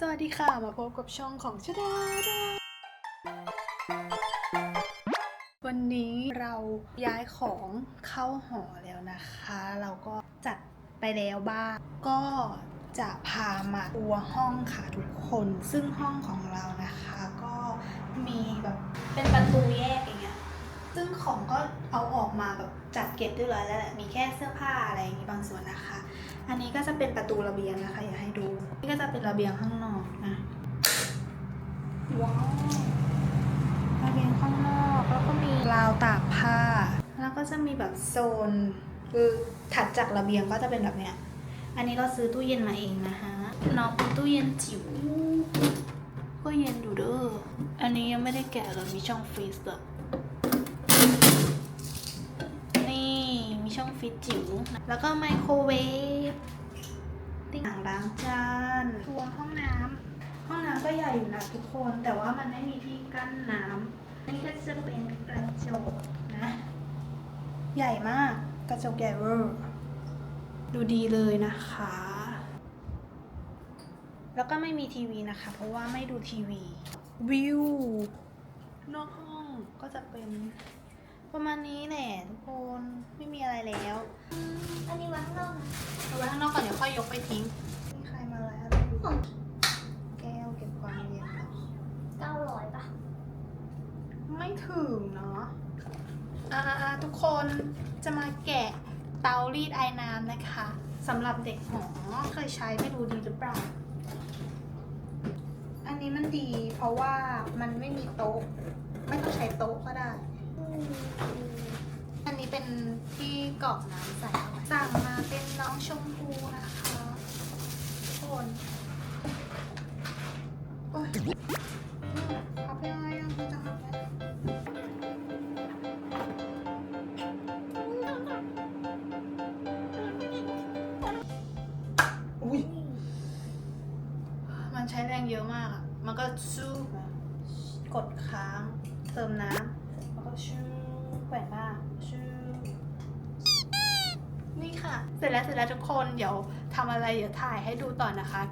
สวัสดีค่ะ มาพบกับช่องของชดาดา วันนี้เราย้ายของเข้าหอแล้วนะคะ เราก็จัดไปแล้วบ้าง ก็จะพามาตัวห้องค่ะทุกคน ซึ่งห้องของเรานะคะ ก็มีแบบเป็นประตูแยก ของก็เอาออกมาแบบจัดเก็บเรียบร้อยแล้วแหละ มีแค่เสื้อผ้าอะไรอย่างนี้บางส่วนนะคะ อันนี้ก็จะเป็นประตูระเบียงนะคะ อยากให้ดู นี่ก็จะเป็นระเบียงข้างนอกนะ ว้าว ระเบียงข้างนอกแล้วก็มีราวตากผ้า แล้วก็จะมีแบบโซน คือถัดจากระเบียงก็จะเป็นแบบเนี้ย อันนี้เราซื้อตู้เย็นมาเองนะคะน้องเป็นตู้เย็นจิ๋วก็เย็นอยู่เด้อ อันนี้ยังไม่ได้แกะเลยมีช่องฟรีซด้วย นี่มีช่อง ฟรีซจิ๋วแล้วก็ไมโครเวฟติ้งอ่างล้างจานทัวร์ห้องน้ำห้องน้ำก็ใหญ่อยู่นะทุกคน แต่ว่ามันไม่มีที่กั้นน้ำอันนี้ก็จะเป็นกระจกนะ ใหญ่มากกระจกใหญ่เวอร์ดูดีเลยนะคะ แล้วก็ไม่มีทีวีนะคะ เพราะว่าไม่ดูทีวี วิวนอกห้องก็จะเป็น ประมาณนี้แหละทุกคนไม่มีอะไรแล้ว อันนี้วางนอกนะเอาไว้ข้างนอกก่อนเดี๋ยวค่อยยกไปทิ้งมีใครมาอะไรอะไรอยู่แก้วเก็บความเย็นเก้าร้อยปะไม่ถึงเนาะอ่าๆทุกคนจะมาแกะเตารีดไอน้ำนะคะสำหรับเด็กหอเคยใช้ไม่รู้ดีหรือเปล่า อันนี้มันดีเพราะว่ามันไม่มีโต๊ะ ไม่ต้องใช้โต๊ะก็ได้ อันนี้เป็นที่กรอกน้ำใส่เอาไว้สั่งมาเป็นน้องชมพูนะคะทุกคนโอ้ยพับยังไงอะพี่จะพับยังไงอุ้ยมันใช้แรงเยอะมากอะ มันก็ซูบอะกดค้าง เติมน้ำ แล้วก็ชูแกว่งมากชูนี่ค่ะ เสร็จแล้วเสร็จแล้วทุกคนเดี๋ยวทำอะไรเดี๋ยวถ่ายให้ดูต่อนะคะ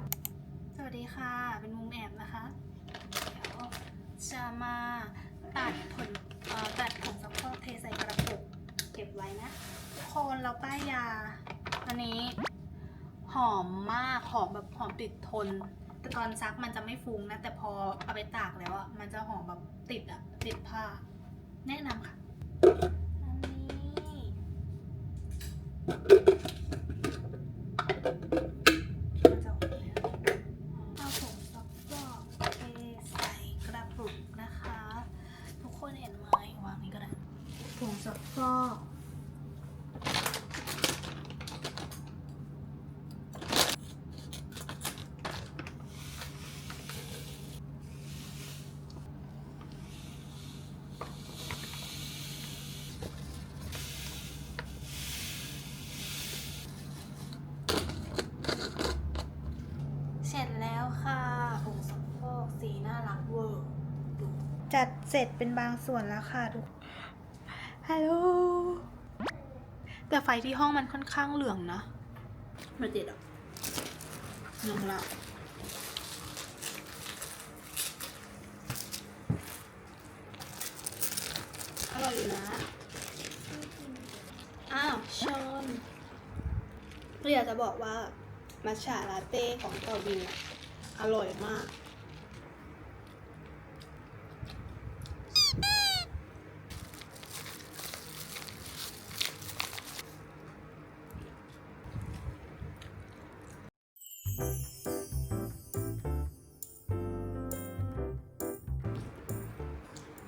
สวัสดีค่ะ เป็นมุมแอบนะคะเดี๋ยวจะมาตัดผลตัดผงซักฟอกเทใส่กระปุกเก็บไว้นะ ทุกคนเราป้ายยาอันนี้หอมมากหอมแบบหอมติดทน แต่ตอนซักมันจะไม่ฟุ้งนะ แต่พอเอาไปตากแล้วอะมันจะหอมแบบติดอะติดผ้า แนะนำค่ะอันนี้จะออกมาแล้วเอาผงซักฟอกเทใส่กระปุกนะคะ ทุกคนเห็นไหมวางนี้ก็ได้ผงซักฟอก เสร็จแล้วค่ะผงซักฟอกสีน่ารักเวอร์ดู จัดเสร็จเป็นบางส่วนแล้วค่ะทุกฮัลโหลแต่ไฟที่ห้องมันค่อนข้างเหลืองนะไม่ติดอะเหลืองละอร่อยอยู่นะอ้าวชนเราอยากจะบอกว่ามัชฉาลาเต้ของเกาบินอะอร่อยมาก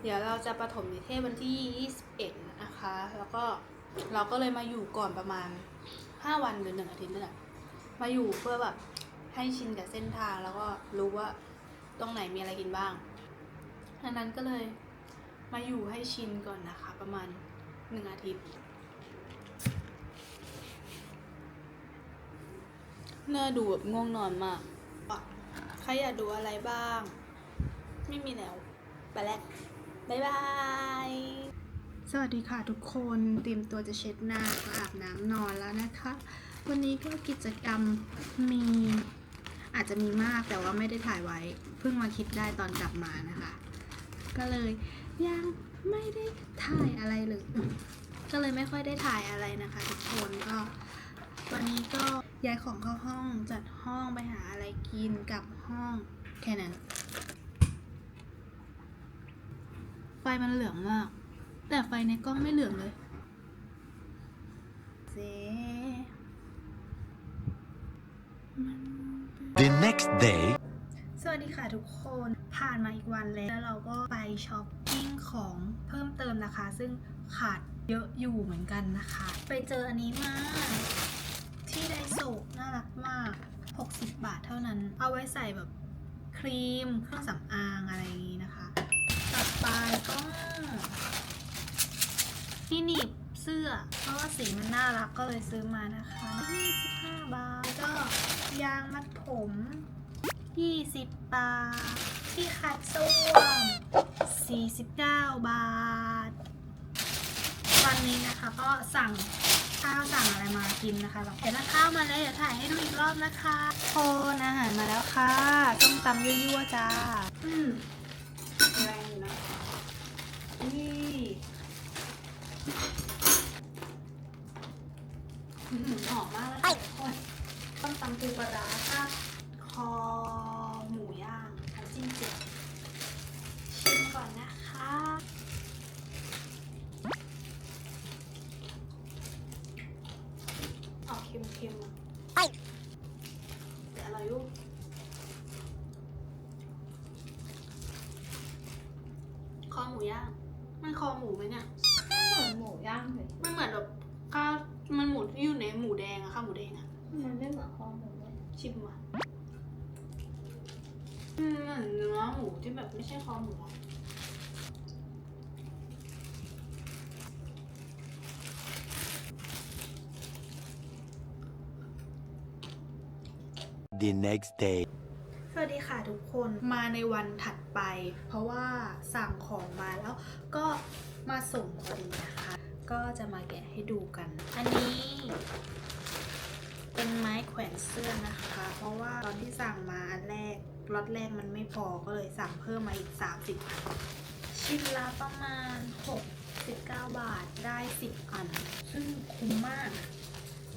เดี๋ยวเราจะประถมนิเทศวันที่ 21 นะคะ แล้วก็เราก็เลยมาอยู่ก่อนประมาณ 5 วันหรือหนึ่งอาทิตย์นี่แหละมาอยู่เพื่อแบบให้ชินกับเส้นทางแล้วก็รู้ว่าตรงไหนมีอะไรกินบ้างดังนั้นก็เลยมาอยู่ให้ชินก่อนนะคะ ประมาณหนึ่งอาทิตย์เนื้อดูแบบง่วงนอนมากอะใครอยากดูอะไรบ้าง ไม่มีแล้วไปแล้ว บ๊ายบาย สวัสดีค่ะทุกคนเตรียมตัวจะเช็ดหน้าอาบน้ำนอนแล้วนะคะ วันนี้ก็กิจกรรมมีอาจจะมีมากแต่ว่าไม่ได้ถ่ายไว้ เพิ่งมาคิดได้ตอนกลับมานะคะ ก็เลยยังไม่ได้ถ่ายอะไรเลย ก็เลยไม่ค่อยได้ถ่ายอะไรนะคะ ทุกคนก็วันนี้ก็ย้ายของเข้าห้องจัดห้องไปหาอะไรกินกลับห้องแค่นั้น ไฟมันเหลืองมาก แต่ไฟในกล้องไม่เหลืองเลยเซ The next day. สวัสดีค่ะทุกคนผ่านมาอีกวันแล้วแล้วเราก็ไปช้อปปิ้งของเพิ่มเติมนะคะ ซึ่งขาดเยอะอยู่เหมือนกันนะคะ ไปเจออันนี้มาที่ไดโซะน่ารักมาก 60 บาทเท่านั้น เอาไว้ใส่แบบครีมเครื่องสำอางอะไรอย่างนี้นะคะ ต่อไปก็ที่หนีบเสื้อ เพราะว่าสีมันน่ารักก็เลยซื้อมานะคะ25บาทก็ยางมัดผม 20 บาท ที่ขัดส้วม49 บาท วันนี้นะคะก็สั่งข้าวสั่งอะไรมากินนะคะเดี๋ยวถ้าข้าวมาแล้วเดี๋ยวถ่ายให้ดูอีกรอบนะคะ โคนอาหารมาแล้วค่ะ ต้มตำยั่วๆจ้า อืมแรงอยู่นะนี่อื้อหือหอมมากเลยค่ะทุกคนต้มตำปูปลาร้าค่ะคอหมูย่างน้ำจิ้มเจ็ดชิมก่อนนะคะ ออก เค็มๆอะแต่อร่อยอยู่คอหมูย่างมันคอหมูไหมเนี่ย เหมือนหมูย่างเลยมันเหมือนแบบข้าวมันหมูที่อยู่ในหมูแดงอะข้าวหมูแดงอะมันไม่เหมือนคอหมูเลยชิมว่ะอืมเหมือนเนื้อหมูที่แบบไม่ใช่คอหมูอะ The next day. สวัสดีค่ะทุกคนมาในวันถัดไป เพราะว่าสั่งของมาแล้วก็มาส่งพอดีนะคะ ก็จะมาแกะให้ดูกัน อันนี้ เป็นไม้แขวนเสื้อนะคะ เพราะว่าตอนที่สั่งมาอันแรกล็อตแรกมันไม่พอก็เลยสั่งเพิ่มมาอีก 30อันชิ้นละประมาณ 69 บาทได้ 10 อัน ซึ่งคุ้มมาก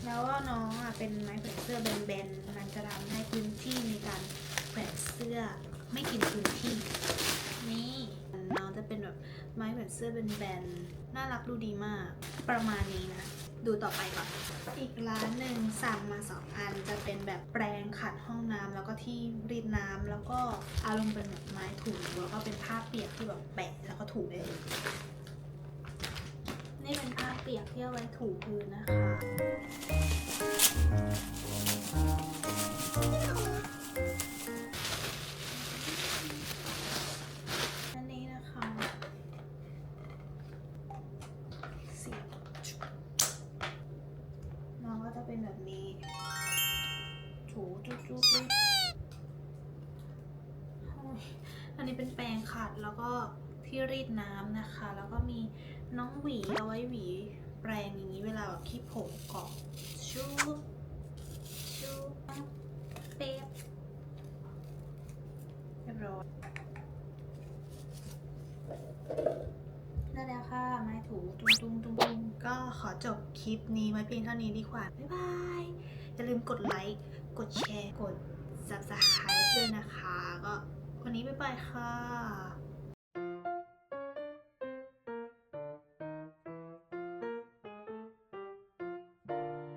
แล้วก็น้องอะเป็นไม้แขวนเสื้อแบนๆมันจะทำให้พื้นที่ในการแขวนเสื้อไม่กินพื้นที่ นี่น้องจะเป็นแบบไม้แขวนเสื้อแบนๆน่ารักดูดีมาก ประมาณนี้นะ ดูต่อไปก่อน อีกร้านหนึ่งสั่งมาสองอันจะเป็นแบบแปรงขัดห้องน้ำแล้วก็ที่รีดน้ำแล้วก็อารมณ์เป็นแบบไม้ถูแล้วก็เป็นผ้าเปียกที่แบบแปะแล้วก็ถูได้เลย นี่เป็นผ้าเปียกที่เอาไว้ถูพื้นนะคะ อันนี้นะคะสีน้องก็จะเป็นแบบนี้ ถูจุ๊จุ๊บจุ๊โอ้ยอันนี้เป็นแปรงขัดแล้วก็ที่รีดน้ำนะคะ แล้วก็มี น้องหวีเอาไว้หวีแปรงอย่างนี้เวลาแบบขี้ผมเกาะชูชูเป๊ะเรียบร้อยนั่นแล้วค่ะ ไม้ถูตุ้งตุ้งตุ้งตุ้งก็ขอจบคลิปนี้ไว้เพียงเท่านี้ดีกว่า บ๊ายบาย อย่าลืมกดไลค์ กดแชร์ กด subscribe ด้วยนะคะ ก็วันนี้บ๊ายบายค่ะ